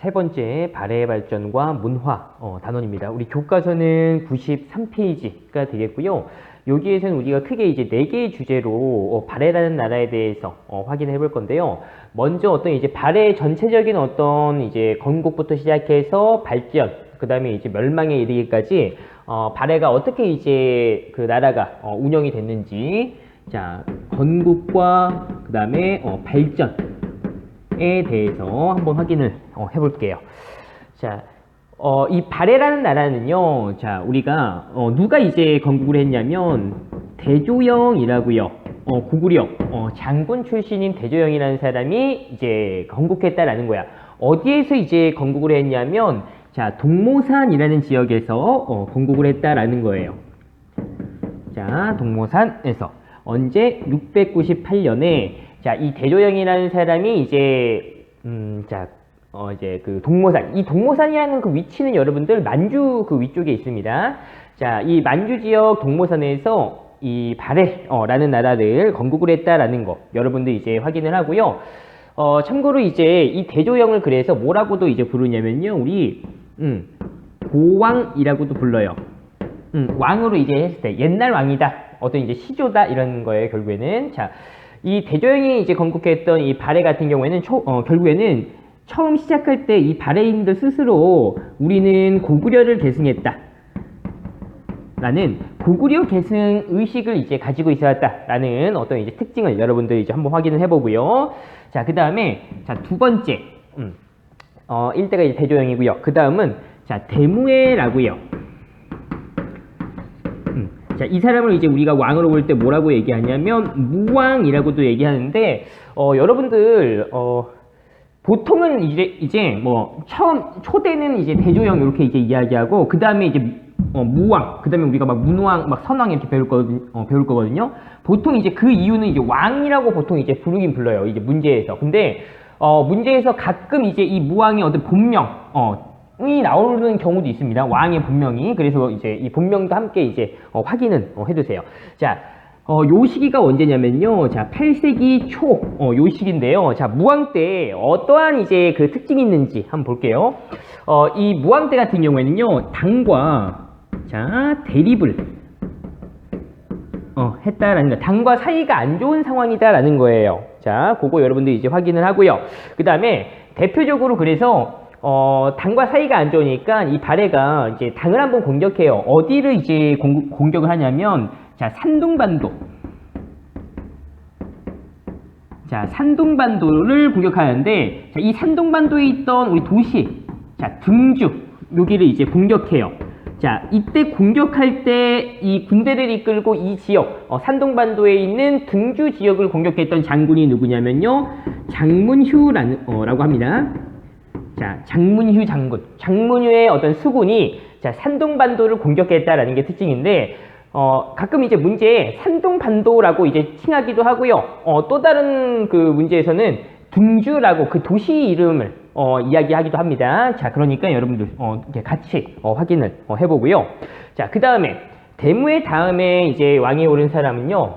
세 번째 발해 발전과 문화 어, 단원입니다. 우리 교과서는 93페이지가 되겠고요. 여기에서는 우리가 크게 이제 네 개의 주제로 어, 발해라는 나라에 대해서 어, 확인해 볼 건데요. 먼저 어떤 이제 발해 전체적인 어떤 이제 건국부터 시작해서 발전, 그 다음에 이제 멸망에 이르기까지 어, 발해가 어떻게 이제 그 나라가 어, 운영이 됐는지, 자 건국과 그 다음에 어, 발전. 에 대해서 한번 확인을 어, 해볼게요. 자, 어, 이 발해라는 나라는요, 자, 우리가, 어, 누가 이제 건국을 했냐면, 대조영이라고요. 어, 고구려, 어, 장군 출신인 대조영이라는 사람이 이제 건국했다라는 거야. 어디에서 이제 건국을 했냐면, 자, 동모산이라는 지역에서 어, 건국을 했다라는 거예요. 자, 동모산에서. 언제? 698년에 자, 이 대조영이라는 사람이 이제 음, 자, 어 이제 그 동모산. 이 동모산이라는 그 위치는 여러분들 만주 그 위쪽에 있습니다. 자, 이 만주 지역 동모산에서 이 발해라는 나라를 건국을 했다라는 거 여러분들 이제 확인을 하고요. 어, 참고로 이제 이 대조영을 그래서 뭐라고도 이제 부르냐면요. 우리 음, 고왕이라고도 불러요. 음, 왕으로 이제 했을 때 옛날 왕이다. 어떤 이제 시조다 이런 거예요. 결국에는 자, 이 대조영이 이제 건국했던 이 발해 같은 경우에는 초, 어, 결국에는 처음 시작할 때 이 발해인들 스스로 우리는 고구려를 계승했다. 라는 고구려 계승 의식을 이제 가지고 있었다라는 어떤 이제 특징을 여러분들 이제 한번 확인을 해보고요. 자, 그 다음에 자 두 번째, 음, 어, 일대가 이제 대조영이고요. 그 다음은 자 대무해라고요. 음, 자, 이 사람을 이제 우리가 왕으로 볼 때 뭐라고 얘기하냐면 무왕이라고도 얘기하는데 어, 여러분들 어, 보통은 이제 이제 뭐 처음 초대는 이제 대조영 이렇게 이제 이야기하고 그 다음에 이제 어, 무왕 그 다음에 우리가 막 문왕 막 선왕 이렇게 배울 거거든 어, 배울 거거든요. 보통 이제 그 이유는 이제 왕이라고 보통 이제 부르긴 불러요. 이제 문제에서 근데 어, 문제에서 가끔 이제 이 무왕의 어떤 본명 어, 이 나오는 경우도 있습니다. 왕의 본명이. 그래서 이제 이 본명도 함께 이제 어, 확인은 어, 해두세요. 자, 어, 요 시기가 언제냐면요. 자, 8세기 초, 어, 요 시기인데요. 자, 무왕 때 어떠한 이제 그 특징이 있는지 한번 볼게요. 어, 이 무왕 때 같은 경우에는요, 당과, 자, 대립을, 어, 했다라는 거. 당과 사이가 안 좋은 상황이다라는 거예요. 자, 그거 여러분들 이제 확인을 하고요. 그 다음에 대표적으로 그래서 어, 당과 사이가 안 좋으니까 이 발해가 이제 당을 한번 공격해요. 어디를 이제 공, 공격을 하냐면, 자, 산둥반도. 자, 산둥반도를 공격하는데, 자, 이 산둥반도에 있던 우리 도시, 자, 등주, 여기를 이제 공격해요. 자, 이때 공격할 때 이 군대를 이끌고 이 지역, 어, 산동반도에 있는 등주 지역을 공격했던 장군이 누구냐면요. 장문휴라는, 어, 합니다. 자, 장문휴 장군. 장문휴의 어떤 수군이 자, 산동반도를 공격했다라는 게 특징인데, 어, 가끔 이제 문제에 산동반도라고 이제 칭하기도 하고요. 어, 또 다른 그 문제에서는 등주라고 그 도시 이름을 어, 이야기하기도 합니다. 자, 그러니까 여러분들 어, 이렇게 같이 어, 확인을 어, 해보고요. 자, 그 다음에 대무의 다음에 이제 왕에 오른 사람은요.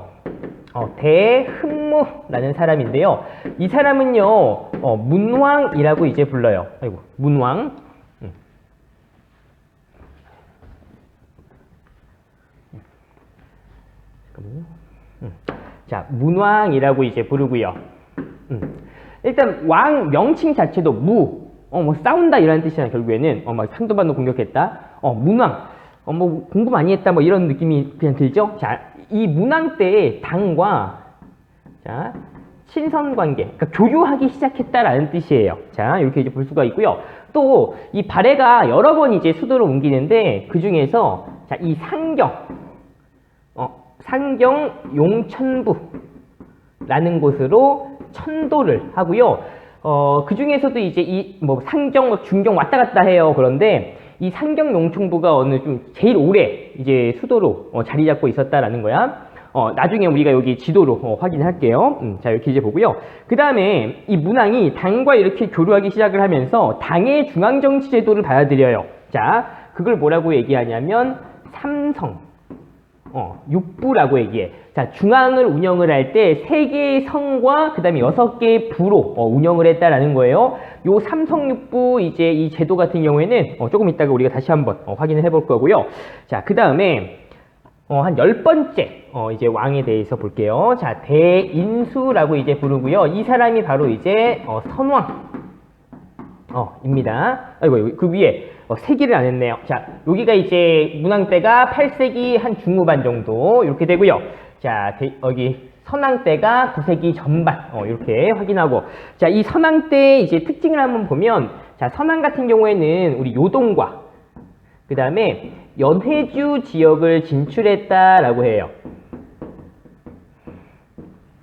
어, 대흠 무라는 사람인데요. 이 사람은요, 어, 문왕이라고 이제 불러요. 아이고, 문왕. 음. 음. 자, 문왕이라고 이제 부르고요. 음. 일단 왕 명칭 자체도 무, 어, 뭐 싸운다 이라는 뜻이잖아요. 결국에는 어, 막 상도반도 공격했다. 어, 문왕, 어, 뭐 공부 많이 했다. 뭐 이런 느낌이 그냥 들죠. 자, 이 문왕 때의 당과 자 친선 관계, 그러니까 교류하기 시작했다라는 뜻이에요. 자, 이렇게 이제 볼 수가 있고요. 또 이 발해가 여러 번 이제 수도를 옮기는데 그 중에서 자, 이 상경, 어, 상경 용천부라는 곳으로 천도를 하고요. 어, 그 중에서도 이제 이 뭐 상경, 뭐 중경 왔다 갔다 해요. 그런데 이 상경 용충부가 어느 좀 제일 오래 이제 수도로 어, 자리 잡고 있었다라는 거야. 어, 나중에 우리가 여기 지도로 어, 확인할게요. 음, 자, 이렇게 이제 보고요. 그 다음에 이 문왕이 당과 이렇게 교류하기 시작을 하면서 당의 중앙정치 제도를 받아들여요. 자, 그걸 뭐라고 얘기하냐면 삼성. 어, 육부라고 얘기해. 자, 중앙을 운영을 할 때 세 개의 성과 그다음에 여섯 개의 부로 어, 운영을 했다라는 거예요. 요 삼성육부 이제 이 제도 같은 경우에는 어, 조금 이따가 우리가 다시 한번 어, 확인을 해볼 거고요. 자, 그다음에 어, 한 열 번째, 어, 이제 왕에 대해서 볼게요. 자, 대인수라고 이제 부르고요. 이 사람이 바로 이제, 어, 선왕, 어, 입니다. 아이고, 그 위에, 어, 세기를 안 했네요. 자, 여기가 이제 문왕 때가 8세기 한 중후반 정도, 이렇게 되고요. 자, 대- 여기 선왕 때가 9세기 전반, 어, 이렇게 확인하고. 자, 이 선왕 때 이제 특징을 한번 보면, 자, 선왕 같은 경우에는 우리 요동과, 그 다음에 연해주 지역을 진출했다라고 해요.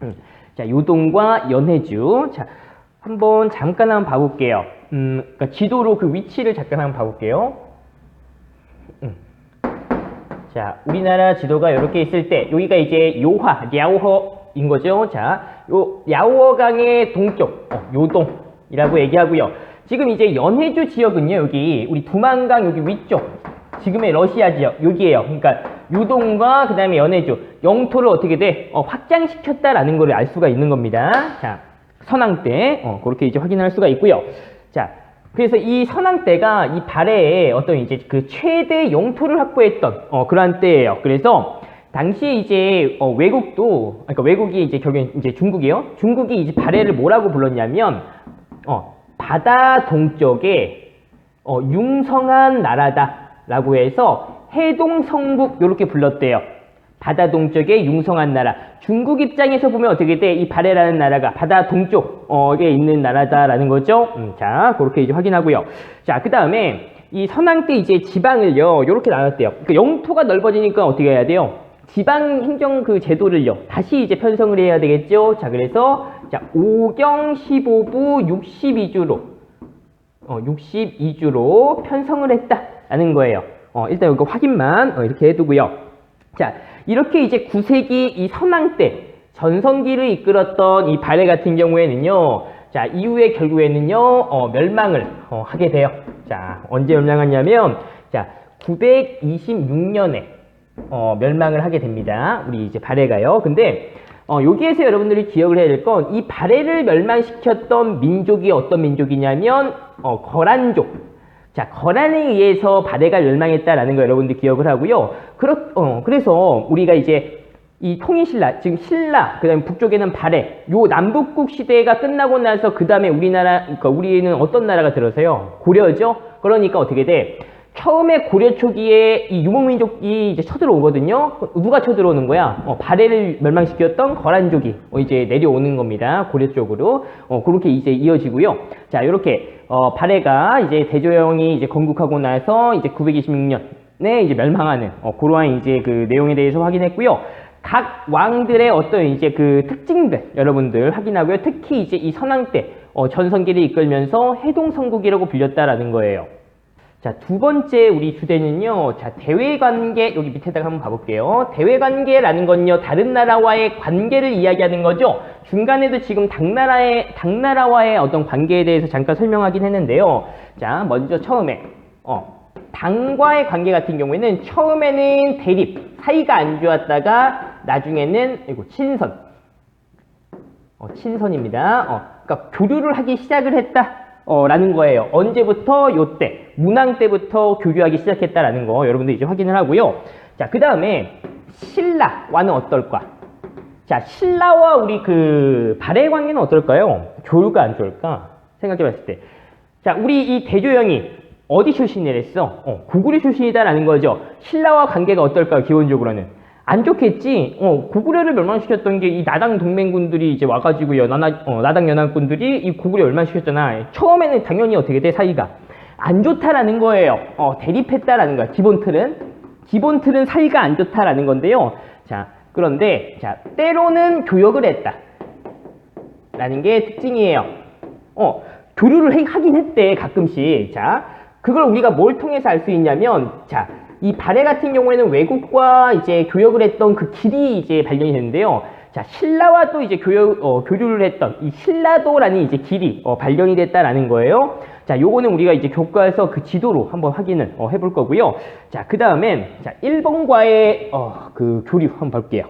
음, 자, 요동과 연해주. 자, 한번 잠깐 한번 봐볼게요. 음, 그러니까 지도로 그 위치를 잠깐 한번 봐볼게요. 음. 자, 우리나라 지도가 이렇게 있을 때, 여기가 이제 요화, 랴오허인 거죠. 자, 요, 랴오허강의 동쪽, 어, 요동이라고 얘기하고요. 지금 이제 연해주 지역은요, 여기, 우리 두만강 여기 위쪽, 지금의 러시아 지역, 여기에요. 그러니까, 요동과 그 다음에 연해주, 영토를 어떻게 돼? 어, 확장시켰다라는 걸 알 수가 있는 겁니다. 자, 선왕 때, 어, 그렇게 이제 확인할 수가 있고요. 자, 그래서 이 선왕 때가 이 발해에 어떤 이제 그 최대 영토를 확보했던 어, 그러한 때예요. 그래서 당시에 이제 어, 외국도 그러니까 외국이 이제 결국엔 이제 중국이요. 중국이 이제 발해를 뭐라고 불렀냐면 어, 바다 동쪽에 어, 융성한 나라다 라고 해서 해동성국 이렇게 불렀대요. 바다 동쪽에 융성한 나라. 중국 입장에서 보면 어떻게 돼? 이 발해라는 나라가 바다 동쪽에 있는 나라다라는 거죠. 음, 자, 그렇게 이제 확인하고요. 자, 그 다음에 이 선왕 때 이제 지방을요, 이렇게 나눴대요. 그러니까 영토가 넓어지니까 어떻게 해야 돼요? 지방 행정 그 제도를요, 다시 이제 편성을 해야 되겠죠. 자, 그래서 자, 5경 15부 62주로 어, 62주로 편성을 했다 라는 거예요. 어, 일단 이거 확인만 어, 이렇게 해두고요. 자, 이렇게 이제 9세기 이 선왕 때 전성기를 이끌었던 이 발해 같은 경우에는요. 자, 이후에 결국에는요, 어, 멸망을 어, 하게 돼요. 자, 언제 멸망하냐면, 자, 926년에 어, 멸망을 하게 됩니다. 우리 이제 발해가요. 근데 어, 여기에서 여러분들이 기억을 해야 될 건 이 발해를 멸망시켰던 민족이 어떤 민족이냐면 어, 거란족. 자, 거란에 의해서 발해가 멸망했다라는 거 여러분들 기억을 하고요. 그렇, 어, 그래서 우리가 이제 이 통일신라, 지금 신라, 그 다음에 북쪽에는 발해, 요 남북국 시대가 끝나고 나서 그 다음에 우리나라, 그러니까 우리는 어떤 나라가 들어서요? 고려죠? 그러니까 어떻게 돼? 처음에 고려 초기에 이 유목민족이 이제 쳐들어오거든요. 누가 쳐들어오는 거야? 어, 발해를 멸망시켰던 거란족이 어, 이제 내려오는 겁니다. 고려 쪽으로. 어, 그렇게 이제 이어지고요. 자, 이렇게 어, 발해가 이제 대조영이 이제 건국하고 나서 이제 926년에 이제 멸망하는 어, 그러한 이제 그 내용에 대해서 확인했고요. 각 왕들의 어떤 이제 그 특징들 여러분들 확인하고요. 특히 이제 이 선왕 때 어, 전성기를 이끌면서 해동성국이라고 불렸다라는 거예요. 자, 두 번째 우리 주제는요. 자, 대외 관계 여기 밑에다가 한번 봐 볼게요. 대외 관계라는 건요. 다른 나라와의 관계를 이야기하는 거죠. 중간에도 지금 당나라의 당나라와의 어떤 관계에 대해서 잠깐 설명하긴 했는데요. 자, 먼저 처음에 어, 당과의 관계 같은 경우에는 처음에는 대립, 사이가 안 좋았다가 나중에는 이거 친선. 어, 친선입니다. 어, 그러니까 교류를 하기 시작을 했다. 어, 라는 거예요. 언제부터? 요때. 문왕 때부터 교류하기 시작했다라는 거 여러분들 이제 확인을 하고요. 자, 그 다음에 신라와는 어떨까? 자, 신라와 우리 그 발해 관계는 어떨까요? 교류가 안 좋을까? 생각해 봤을 때. 자, 우리 이 대조영이 어디 출신이랬어? 어, 구구리 출신이다라는 거죠. 신라와 관계가 어떨까요? 기본적으로는. 안 좋겠지. 어, 구구려를 멸망시켰던 게 이 나당 동맹군들이 이제 와가지고요. 나나, 어, 나당 연합군들이 이 구구려 멸망시켰잖아. 처음에는 당연히 어떻게 돼, 사이가. 안 좋다라는 거예요. 어, 대립했다라는 거야. 기본 틀은. 기본 틀은 사이가 안 좋다라는 건데요. 자, 그런데, 자, 때로는 교역을 했다. 라는 게 특징이에요. 어, 교류를 해- 하긴 했대, 가끔씩. 자, 그걸 우리가 뭘 통해서 알 수 있냐면, 자, 이 발해 같은 경우에는 외국과 이제 교역을 했던 그 길이 이제 발견이 되는데요. 자, 신라와 또 이제 교역, 어, 교류를 했던 이 신라도라는 이제 길이 어, 발견이 됐다라는 거예요. 자, 요거는 우리가 이제 교과에서 그 지도로 한번 확인을 어, 해볼 거고요. 자, 그 다음엔 자, 1번과의 어, 그 교류 한번 볼게요.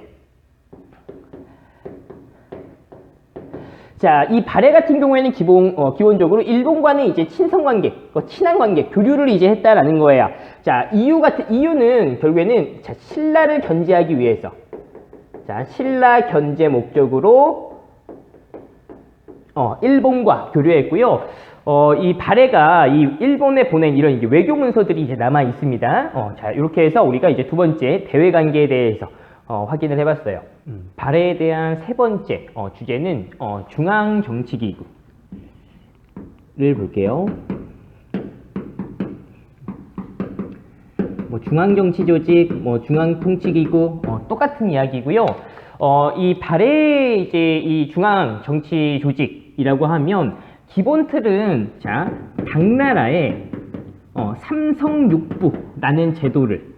자, 이 발해 같은 경우에는 기본, 어, 기본적으로 일본과는 이제 친선 관계, 어, 친한 관계, 교류를 이제 했다라는 거예요. 자, 이유 같은, 이유는 결국에는, 자, 신라를 견제하기 위해서. 자, 신라 견제 목적으로, 어, 일본과 교류했고요. 어, 이 발해가 이 일본에 보낸 이런 이제 외교 문서들이 이제 남아 있습니다. 어, 자, 이렇게 해서 우리가 이제 두 번째 대외 관계에 대해서 어, 확인을 해봤어요. 음, 발해에 대한 세 번째 어, 주제는 어, 중앙정치기구를 볼게요. 뭐 중앙정치조직, 뭐 중앙통치기구 어, 똑같은 이야기고요. 어, 이 발해 이제 이 중앙정치조직이라고 하면 기본 틀은 자 당나라의 어, 삼성육부라는 제도를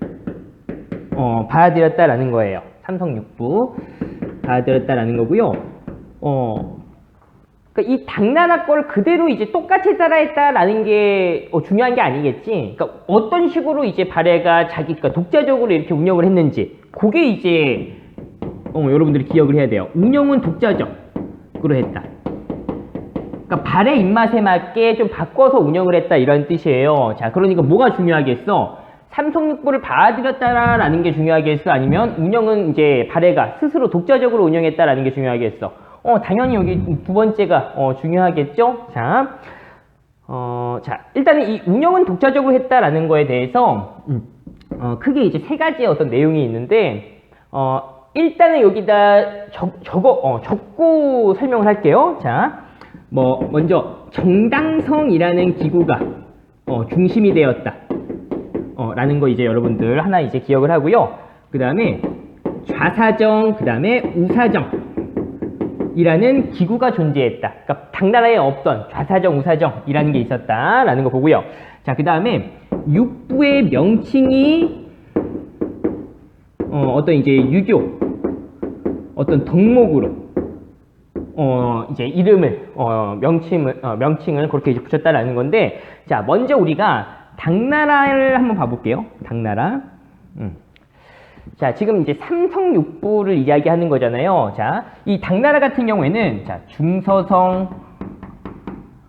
어, 받아들였다라는 거예요. 삼성육부 받아들였다라는 거고요. 어, 그러니까 이 당나라 걸 그대로 이제 똑같이 따라했다라는 게 어, 중요한 게 아니겠지. 그러니까 어떤 식으로 이제 발해가 자기가 독자적으로 이렇게 운영을 했는지 그게 이제 어, 여러분들이 기억을 해야 돼요. 운영은 독자적으로 했다. 그러니까 발의 입맛에 맞게 좀 바꿔서 운영을 했다 이런 뜻이에요. 자, 그러니까 뭐가 중요하겠어? 삼성육부를 받아들였다라는 게 중요하겠어? 아니면 운영은 이제 발해가 스스로 독자적으로 운영했다라는 게 중요하겠어? 어, 당연히 여기 두 번째가 어, 중요하겠죠? 자, 어, 자, 일단은 이 운영은 독자적으로 했다라는 거에 대해서 음, 어, 크게 이제 세 가지의 어떤 내용이 있는데 어, 일단은 여기다 적, 적어, 어, 적고 설명을 할게요. 자, 뭐 먼저 정당성이라는 기구가 어, 중심이 되었다. 어, 라는 거 이제 여러분들 하나 이제 기억을 하고요. 그 다음에 좌사정, 그 다음에 우사정. 이라는 기구가 존재했다. 그러니까 당나라에 없던 좌사정, 우사정이라는 게 있었다라는 거 보고요. 자, 그 다음에 육부의 명칭이 어, 어떤 이제 유교, 어떤 덕목으로 어, 이제 이름을, 어, 명칭을, 어, 명칭을 그렇게 이제 붙였다라는 건데, 자, 먼저 우리가 당나라를 한번 봐볼게요. 당나라. 음. 자, 지금 이제 삼성육부를 이야기하는 거잖아요. 자, 이 당나라 같은 경우에는, 자, 중서성,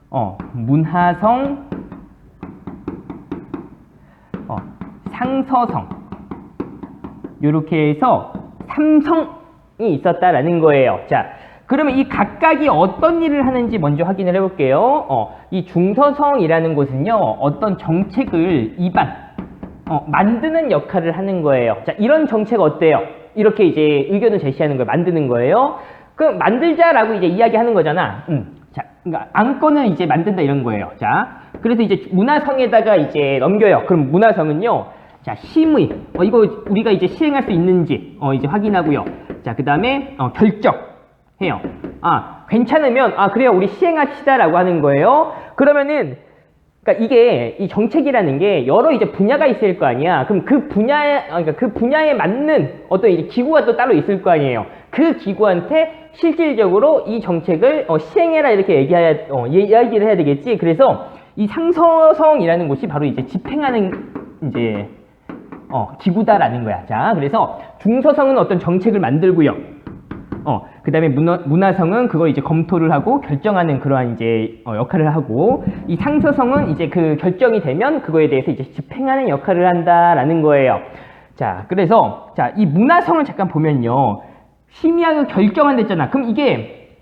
어, 문하성, 어, 상서성. 요렇게 해서 삼성이 있었다라는 거예요. 자, 그러면 이 각각이 어떤 일을 하는지 먼저 확인을 해볼게요. 어, 이 중서성이라는 곳은요, 어떤 정책을 입안, 어, 만드는 역할을 하는 거예요. 자, 이런 정책 어때요? 이렇게 이제 의견을 제시하는 걸 만드는 거예요. 그럼 만들자라고 이제 이야기하는 거잖아. 음. 자, 그러니까 안건을 이제 만든다 이런 거예요. 자, 그래서 이제 문화성에다가 이제 넘겨요. 그럼 문화성은요, 자, 심의. 어, 이거 우리가 이제 시행할 수 있는지, 어, 이제 확인하고요. 자, 그 다음에, 어, 결정. 해요. 아, 괜찮으면, 아, 그래요. 우리 시행합시다 라고 하는 거예요. 그러면은, 그러니까 이게, 이 정책이라는 게 여러 이제 분야가 있을 거 아니야. 그럼 그 분야에, 아, 그러니까 그 분야에 맞는 어떤 이제 기구가 또 따로 있을 거 아니에요. 그 기구한테 실질적으로 이 정책을 어, 시행해라 이렇게 얘기해야, 어, 이야기를 해야 되겠지. 그래서 이 상서성이라는 곳이 바로 이제 집행하는 이제 어, 기구다라는 거야. 자, 그래서 중서성은 어떤 정책을 만들고요. 어, 그 다음에 문화, 문화성은 그걸 이제 검토를 하고 결정하는 그러한 이제 어, 역할을 하고 이 상서성은 이제 그 결정이 되면 그거에 대해서 이제 집행하는 역할을 한다라는 거예요. 자, 그래서 자, 이 문화성을 잠깐 보면요. 심의하고 결정한댔잖아. 그럼 이게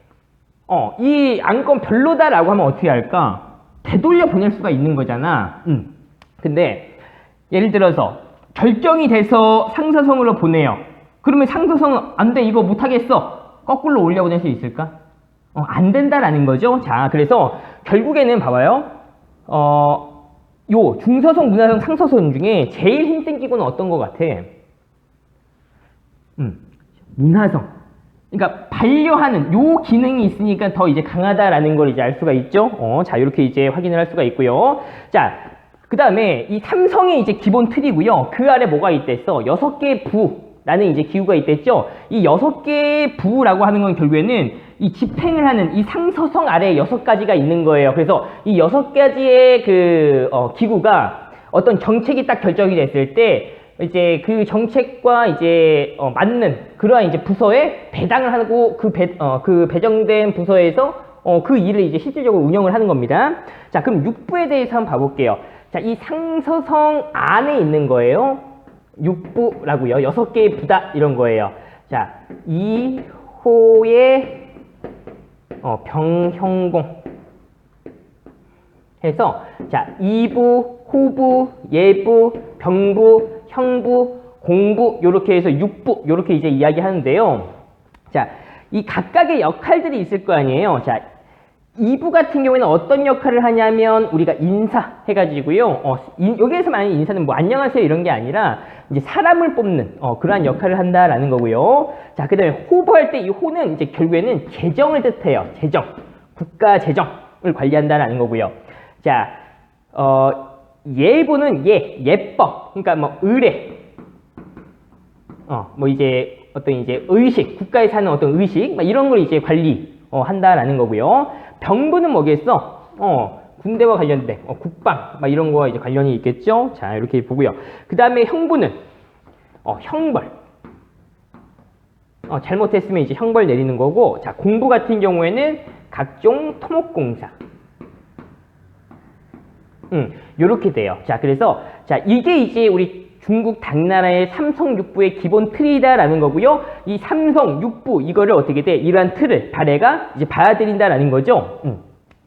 어, 이 안건 별로다라고 하면 어떻게 할까? 되돌려 보낼 수가 있는 거잖아. 음. 근데 예를 들어서 결정이 돼서 상서성으로 보내요. 그러면 상서성은 안 돼, 이거 못하겠어. 거꾸로 올려보낼 수 있을까? 어, 안 된다라는 거죠. 자, 그래서 결국에는 봐봐요. 어, 요 중서성, 문화성, 상서성 중에 제일 힘든 기구는 어떤 것 같아? 음, 문화성. 그러니까 반려하는 요 기능이 있으니까 더 이제 강하다라는 걸 이제 알 수가 있죠. 어, 자, 이렇게 이제 확인을 할 수가 있고요. 자, 그 다음에 이 삼성이 이제 기본 틀이고요. 그 아래 뭐가 있댔어? 여섯 개의 부 라는 이제 기구가 있댔죠. 이 여섯 개의 부라고 하는 건 결국에는 이 집행을 하는 이 상서성 아래에 여섯 가지가 있는 거예요. 그래서 이 여섯 가지의 그 어, 기구가 어떤 정책이 딱 결정이 됐을 때 이제 그 정책과 이제 어, 맞는 그러한 이제 부서에 배당을 하고 그, 배, 어, 그 배정된 부서에서 어, 그 일을 이제 실질적으로 운영을 하는 겁니다. 자, 그럼 육부에 대해서 한번 봐볼게요. 자, 이 상서성 안에 있는 거예요. 육부라고요. 여섯 개의 부다 이런 거예요. 자, 2호의 어, 병형공 해서 자, 2부, 호부, 예부, 병부, 형부, 공부 요렇게 해서 육부 요렇게 이제 이야기하는데요. 자, 이 각각의 역할들이 있을 거 아니에요. 자, 2부 같은 경우에는 어떤 역할을 하냐면 우리가 인사 해가지고요. 어, 인- 여기에서 말하는 인사는 뭐 안녕하세요 이런 게 아니라 이제 사람을 뽑는 어, 그러한 역할을 한다라는 거고요. 자, 그다음에 호부할 때 이 호는 이제 결국에는 재정을 뜻해요. 재정, 국가 재정을 관리한다라는 거고요. 자, 어, 예부는 예, 예법, 그러니까 뭐 의례, 어, 뭐 이제 어떤 이제 의식, 국가에 사는 어떤 의식, 막 이런 걸 이제 관리, 어, 한다라는 거고요. 병부는 뭐겠어? 어, 군대와 관련된, 어, 국방, 막 이런 거와 이제 관련이 있겠죠? 자, 이렇게 보고요. 그 다음에 형부는, 어, 형벌. 어, 잘못했으면 이제 형벌 내리는 거고, 자, 공부 같은 경우에는 각종 토목공사. 음, 요렇게 돼요. 자, 그래서, 자, 이게 이제 우리 중국 당나라의 삼성 육부의 기본 틀이다라는 거고요. 이 삼성 육부, 이거를 어떻게 돼? 이러한 틀을, 발해가 이제 받아들인다라는 거죠. 음,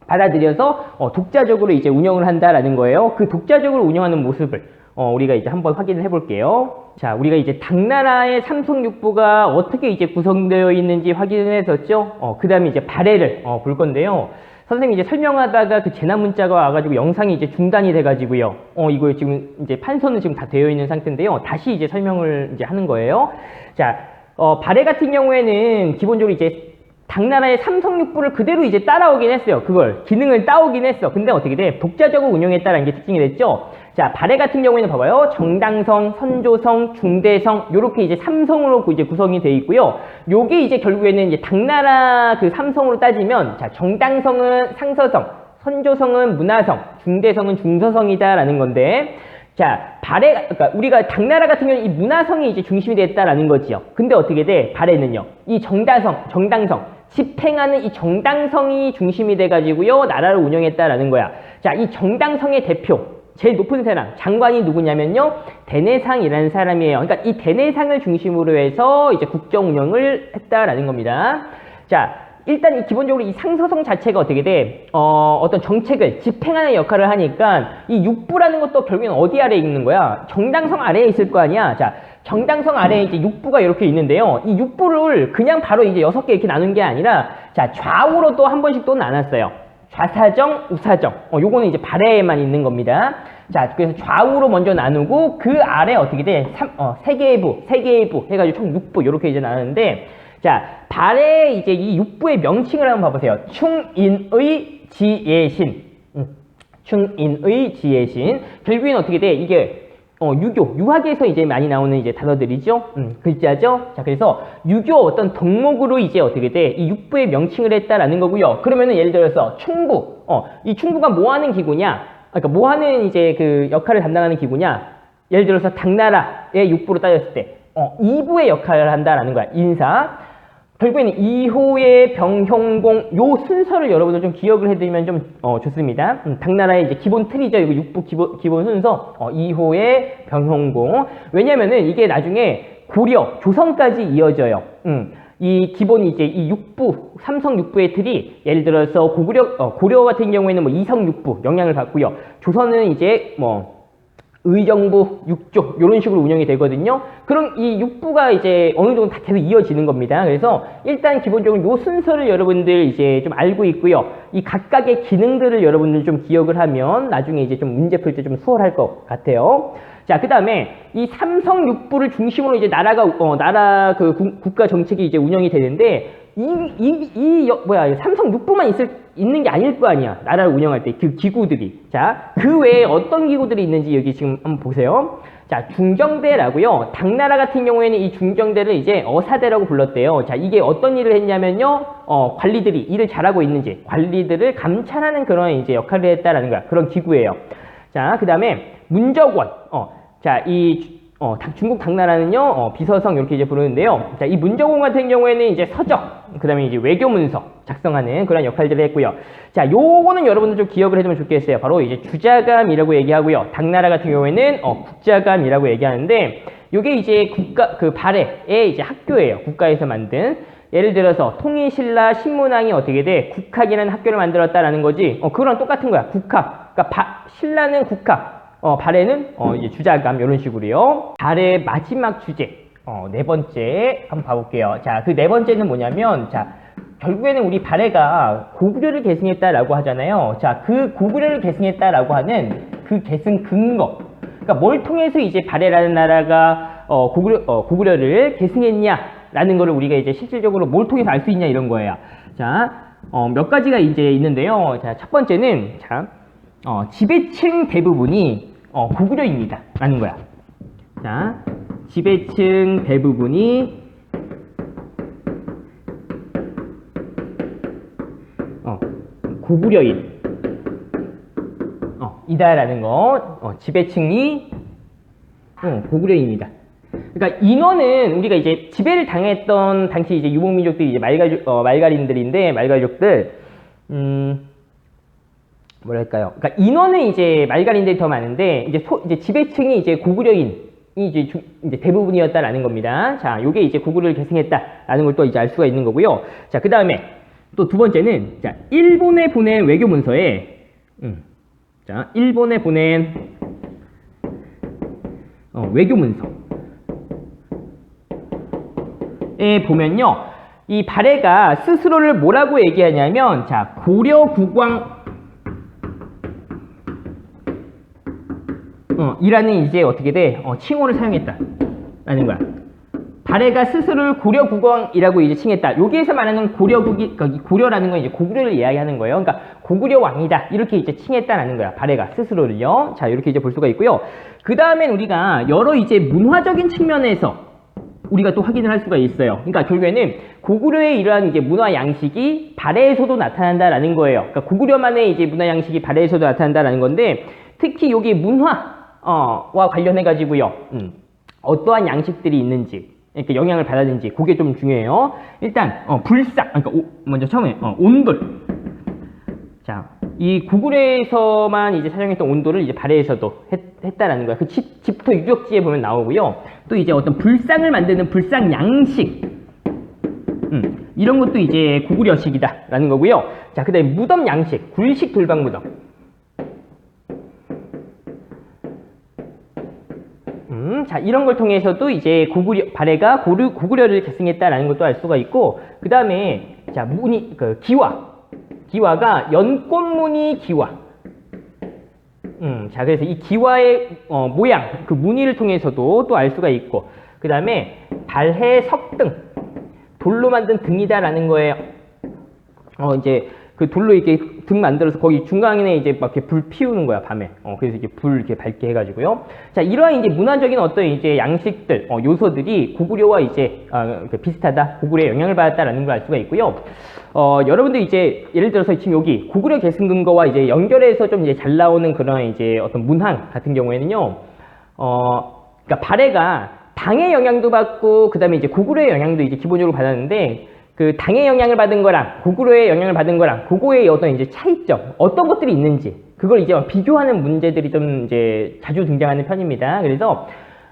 받아들여서, 어, 독자적으로 이제 운영을 한다라는 거예요. 그 독자적으로 운영하는 모습을, 어, 우리가 이제 한번 확인을 해볼게요. 자, 우리가 이제 당나라의 삼성 육부가 어떻게 이제 구성되어 있는지 확인을 했었죠. 어, 그 다음에 이제 발해를, 어, 볼 건데요. 선생님이 이제 설명하다가 그 재난 문자가 와가지고 영상이 이제 중단이 돼가지고요. 어, 이거 지금 이제 판서는 지금 다 되어 있는 상태인데요. 다시 이제 설명을 이제 하는 거예요. 자, 어, 발해 같은 경우에는 기본적으로 이제 당나라의 삼성육부를 그대로 이제 따라오긴 했어요. 그걸 기능을 따오긴 했어. 근데 어떻게 돼? 독자적으로 운영했다라는 게 특징이 됐죠. 자, 발해 같은 경우에는 봐봐요. 정당성, 선조성, 중대성 요렇게 이제 삼성으로 구- 이제 구성이 돼 있고요. 요게 이제 결국에는 이제 당나라 그 삼성으로 따지면 자, 정당성은 상서성, 선조성은 문화성, 중대성은 중서성이다라는 건데 자, 발해, 그러니까 우리가 당나라 같은 경우는 이 문화성이 이제 중심이 됐다라는 거지요. 근데 어떻게 돼? 발해는요. 이 정당성, 정당성, 집행하는 이 정당성이 중심이 돼가지고요. 나라를 운영했다라는 거야. 자, 이 정당성의 대표, 제일 높은 사람, 장관이 누구냐면요. 대내상이라는 사람이에요. 그러니까 이 대내상을 중심으로 해서 이제 국정 운영을 했다라는 겁니다. 자, 일단 이 기본적으로 이 상서성 자체가 어떻게 돼? 어, 어떤 정책을 집행하는 역할을 하니까 이 육부라는 것도 결국엔 어디 아래에 있는 거야? 정당성 아래에 있을 거 아니야? 자, 정당성 아래에 이제 육부가 이렇게 있는데요. 이 육부를 그냥 바로 이제 여섯 개 이렇게 나눈 게 아니라 자, 좌우로 또 한 번씩 또 나눴어요. 좌사정, 우사정. 어, 요거는 이제 발해에만 있는 겁니다. 자, 그래서 좌우로 먼저 나누고 그 아래 어떻게 돼? 삼, 어, 세 개의 부, 세 개의 부 해가지고 총 육부 이렇게 이제 나누는데 자, 발해 이제 이 육부의 명칭을 한번 봐보세요. 충인의 지예신. 음, 충인의 지예신. 결국엔 어떻게 돼? 이게 어, 유교, 유학에서 이제 많이 나오는 이제 단어들이죠. 음, 글자죠. 자, 그래서 유교 어떤 덕목으로 이제 어떻게 돼? 이 육부의 명칭을 했다라는 거고요. 그러면은 예를 들어서 충부, 어, 이 충부가 뭐 하는 기구냐? 그러니까 뭐 하는 이제 그 역할을 담당하는 기구냐? 예를 들어서 당나라의 육부로 따졌을 때, 어, 2부의 역할을 한다라는 거야. 인사. 결국에는 2호의 병형공 요 순서를 여러분들 좀 기억을 해두면 좀 어, 좋습니다. 음, 당나라의 이제 기본 틀이죠. 이거 6부 기본, 기본 순서 어, 2호의 병형공. 왜냐면은 이게 나중에 고려, 조선까지 이어져요. 음, 이 기본 이제 이 6부, 삼성 6부의 틀이 예를 들어서 고구려, 어, 고려 같은 경우에는 뭐 이성 6부 영향을 받고요. 조선은 이제 뭐 의정부 6조 이런 식으로 운영이 되거든요. 그럼 이 6부가 이제 어느 정도 다 계속 이어지는 겁니다. 그래서 일단 기본적으로 요 순서를 여러분들 이제 좀 알고 있고요. 이 각각의 기능들을 여러분들 좀 기억을 하면 나중에 이제 좀 문제 풀 때 좀 수월할 것 같아요. 자, 그 다음에 이 삼성 6부를 중심으로 이제 나라가, 어, 나라 그 국- 국가 정책이 이제 운영이 되는데 이, 이, 이, 여- 뭐야, 삼성 6부만 있을, 있는 게 아닐 거 아니야. 나라를 운영할 때 그 기구들이. 자, 그 외에 어떤 기구들이 있는지 여기 지금 한번 보세요. 자, 중정대라고요. 당나라 같은 경우에는 이 중정대를 이제 어사대라고 불렀대요. 자, 이게 어떤 일을 했냐면요. 어, 관리들이 일을 잘하고 있는지 관리들을 감찰하는 그런 이제 역할을 했다라는 거야. 그런 기구예요. 자, 그 다음에 문적원. 어, 자, 이 어, 당- 중국 당나라는요, 어, 비서성 이렇게 이제 부르는데요. 자, 이 문정원 같은 경우에는 이제 서적, 그 다음에 이제 외교 문서 작성하는 그런 역할들을 했고요. 자, 요거는 여러분들 좀 기억을 해두면 좋겠어요. 바로 이제 주자감이라고 얘기하고요. 당나라 같은 경우에는 어, 국자감이라고 얘기하는데, 요게 이제 국가, 그 발해의 이제 학교예요. 국가에서 만든. 예를 들어서 통일신라 신문왕이 어떻게 돼? 국학이라는 학교를 만들었다라는 거지. 어, 그거랑 똑같은 거야. 국학. 그러니까 바- 신라는 국학. 어, 발해는 어, 이제 주자감 이런 식으로요. 발해 마지막 주제 어, 네 번째 한번 봐볼게요. 자, 그 네 번째는 뭐냐면 자 결국에는 우리 발해가 고구려를 계승했다라고 하잖아요. 자, 그 고구려를 계승했다라고 하는 그 계승 근거. 그러니까 뭘 통해서 이제 발해라는 나라가 어, 고구려 어, 고구려를 계승했냐라는 거를 우리가 이제 실질적으로 뭘 통해서 알 수 있냐 이런 거예요. 자, 어, 몇 가지가 이제 있는데요. 자, 첫 번째는 자. 어, 지배층 대부분이 어, 고구려입니다. 라는 거야. 자, 지배층 대부분이 어, 고구려인 어, 이다라는 거 어, 지배층이 어, 고구려입니다. 그러니까 인원은 우리가 이제 지배를 당했던 당시 이제 유목민족들이 이제 말갈 어, 말갈인들인데 말갈족들 음 뭐랄까요? 그러니까 인원은 이제 말갈인들이 더 많은데 이제 소, 이제 지배층이 이제 고구려인 이 이제, 주- 이제 대부분이었다라는 겁니다. 자, 요게 이제 고구려를 계승했다라는 걸 또 이제 알 수가 있는 거고요. 자, 그 다음에 또 두 번째는 자, 일본에 보낸 외교 문서에 음, 자, 일본에 보낸 어, 외교 문서. 에 보면요. 이 발해가 스스로를 뭐라고 얘기하냐면 자, 고려 국왕 어, 이라는 이제 어떻게 돼? 어, 칭호를 사용했다. 라는 거야. 발해가 스스로를 고려 국왕이라고 이제 칭했다. 여기에서 말하는 고려국이, 고려라는 건 이제 고구려를 이야기하는 거예요. 그러니까 고구려 왕이다. 이렇게 이제 칭했다라는 거야. 발해가 스스로를요. 자, 이렇게 이제 볼 수가 있고요. 그 다음엔 우리가 여러 이제 문화적인 측면에서 우리가 또 확인을 할 수가 있어요. 그러니까 결국에는 고구려의 이러한 이제 문화 양식이 발해에서도 나타난다라는 거예요. 그러니까 고구려만의 이제 문화 양식이 발해에서도 나타난다라는 건데 특히 여기 문화 와 관련해 가지고요. 음, 어떠한 양식들이 있는지 이렇게 영향을 받았는지 그게 좀 중요해요. 일단 어, 불상 그러니까 오- 먼저 처음에 어, 온돌 자, 이 고구려에서만 이제 사용했던 온도를 이제 발해에서도 했, 다라는 거야. 그 집, 집토 유적지에 보면 나오고요. 또 이제 어떤 불상을 만드는 불상 양식. 음, 이런 것도 이제 고구려식이다라는 거고요. 자, 그 다음에 무덤 양식, 굴식 돌방 무덤. 음, 자, 이런 걸 통해서도 이제 고구려, 발해가 고르, 고구려를 계승했다라는 것도 알 수가 있고, 그 다음에, 자, 문이, 그, 기와. 기와가 연꽃무늬 기와. 음, 자, 그래서 이 기와의 어, 모양, 그 무늬를 통해서도 또 알 수가 있고, 그 다음에 발해 석등, 돌로 만든 등이다라는 거예요. 어, 이제 그 돌로 이렇게 등 만들어서 거기 중간에 이제 막 이렇게 불 피우는 거야, 밤에. 어, 그래서 이렇게 불 이렇게 밝게 해가지고요. 자, 이러한 이제 문화적인 어떤 이제 양식들, 어, 요소들이 고구려와 이제, 아, 그 비슷하다, 고구려의 영향을 받았다라는 걸 알 수가 있고요. 어, 여러분들 이제 예를 들어서 지금 여기 고구려 계승 근거와 이제 연결해서 좀 이제 잘 나오는 그런 이제 어떤 문항 같은 경우에는요, 어, 그러니까 발해가 당의 영향도 받고 그다음에 이제 고구려의 영향도 이제 기본적으로 받았는데 그 당의 영향을 받은 거랑 고구려의 영향을 받은 거랑 그거의 어떤 이제 차이점 어떤 것들이 있는지 그걸 이제 비교하는 문제들이 좀 이제 자주 등장하는 편입니다. 그래서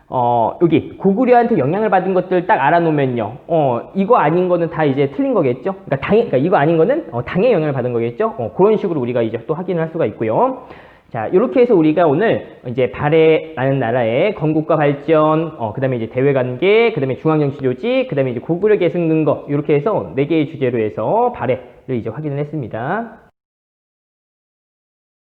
어 여기 고구려한테 영향을 받은 것들 딱 알아놓으면요. 어 이거 아닌 거는 다 이제 틀린 거겠죠. 그러니까 당 그러니까 이거 아닌 거는 어, 당의 영향을 받은 거겠죠. 어 그런 식으로 우리가 이제 또 확인을 할 수가 있고요. 자, 이렇게 해서 우리가 오늘 이제 발해라는 나라의 건국과 발전, 어, 그 다음에 이제 대외 관계, 그 다음에 중앙정치 조직, 그 다음에 이제 고구려 계승 근거, 이렇게 해서 네 개의 주제로 해서 발해를 이제 확인을 했습니다.